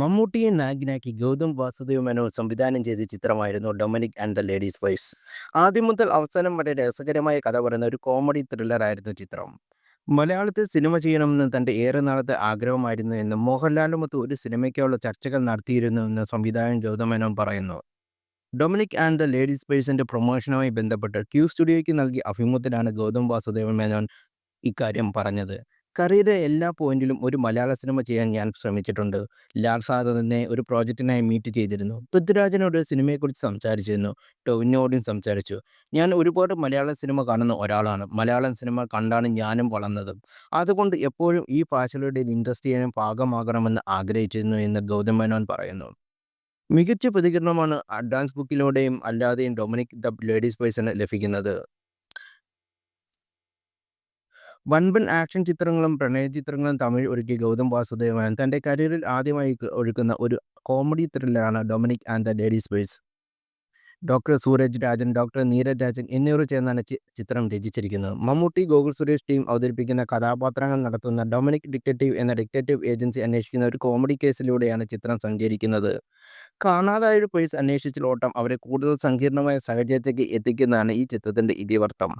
മമ്മൂട്ടിയെ നായകനാക്കി ഗൗതം വാസുദേവ് മേനോൻ സംവിധാനം ചെയ്ത ചിത്രമായിരുന്നു ഡൊമിനിക് ആൻഡ് ദ ലേഡീസ് വൈസ് ആദ്യം മുതൽ അവസാനം വരെ രസകരമായ കഥ പറയുന്ന ഒരു കോമഡി ത്രില്ലറായിരുന്നു ചിത്രം. മലയാളത്തിൽ സിനിമ ചെയ്യണമെന്ന് തന്റെ ഏറെ നാളത്തെ ആഗ്രഹമായിരുന്നു എന്ന് മോഹൻലാലുമൊത്ത് ഒരു സിനിമയ്ക്കുള്ള ചർച്ചകൾ നടത്തിയിരുന്നുവെന്ന് സംവിധായകൻ ഗൗതം മേനോൻ പറയുന്നു. ഡൊമിനിക് ആൻഡ് ദ ലേഡീസ് പേഴ്സിന്റെ പ്രൊമോഷനുമായി ബന്ധപ്പെട്ട് ക്യൂ സ്റ്റുഡിയോയ്ക്ക് നൽകിയ അഭിമുഖത്തിലാണ് ഗൗതം വാസുദേവൻ മേനോൻ ഇക്കാര്യം പറഞ്ഞത്. കരിയറിലെ എല്ലാ പോയിന്റിലും ഒരു മലയാള സിനിമ ചെയ്യാൻ ഞാൻ ശ്രമിച്ചിട്ടുണ്ട്. ലാൽ സാർ തന്നെ ഒരു പ്രോജക്റ്റിനായി മീറ്റ് ചെയ്തിരുന്നു. പൃഥ്വിരാജിനോട് സിനിമയെക്കുറിച്ച് സംസാരിച്ചിരുന്നു. ടൊവിനോടും സംസാരിച്ചു. ഞാൻ ഒരുപാട് മലയാള സിനിമ കാണുന്ന ഒരാളാണ്. മലയാളം സിനിമ കണ്ടാണ് ഞാനും വളർന്നത്. അതുകൊണ്ട് എപ്പോഴും ഈ ഭാഷകളുടെ ഇൻഡസ്ട്രിയുടെ ഭാഗമാകണമെന്ന് ആഗ്രഹിച്ചിരുന്നു എന്ന് ഗൗതം മേനോൻ പറയുന്നു. മികച്ച പ്രതികരണമാണ് അഡ്വാൻസ് ബുക്കിലൂടെയും അല്ലാതെയും ഡൊമിനിക് ദ ലേഡീസ് പേഴ്സണ് ലഭിക്കുന്നത്. വൻപൻ ആക്ഷൻ ചിത്രങ്ങളും പ്രണയ ചിത്രങ്ങളും തമിഴ് ഒരുക്കിയ ഗൗതം വാസുദേവൻ തന്റെ കരിയറിൽ ആദ്യമായി ഒരുക്കുന്ന ഒരു കോമഡി ത്രില്ലറാണ് Dominic and the ladies boys. Doctor Sooraj Rajan doctor Neeraj Rajan എന്നിവർ ചേർന്നാണ് ചിത്രം രചിച്ചിരിക്കുന്നത്. മമ്മൂട്ടി ഗോകുൽ സുരേഷ് ടീം അവതരിപ്പിക്കുന്ന കഥാപാത്രങ്ങൾ നടത്തുന്ന ഡൊമിനിക് ഡിറ്റക്റ്റീവ് എന്ന ഡിറ്റക്റ്റീവ് ഏജൻസി അന്വേഷിക്കുന്ന ഒരു കോമഡി കേസിലൂടെയാണ് ചിത്രം സഞ്ചരിക്കുന്നത്. കാണാതായ ഒരു പേഴ്സ് അന്വേഷിച്ചിലോട്ടം അവരെ കൂടുതൽ സങ്കീർണമായ സാഹചര്യത്തേക്ക് എത്തിക്കുന്നതാണ് ഈ ചിത്രത്തിന്റെ ഇതിവൃത്തം.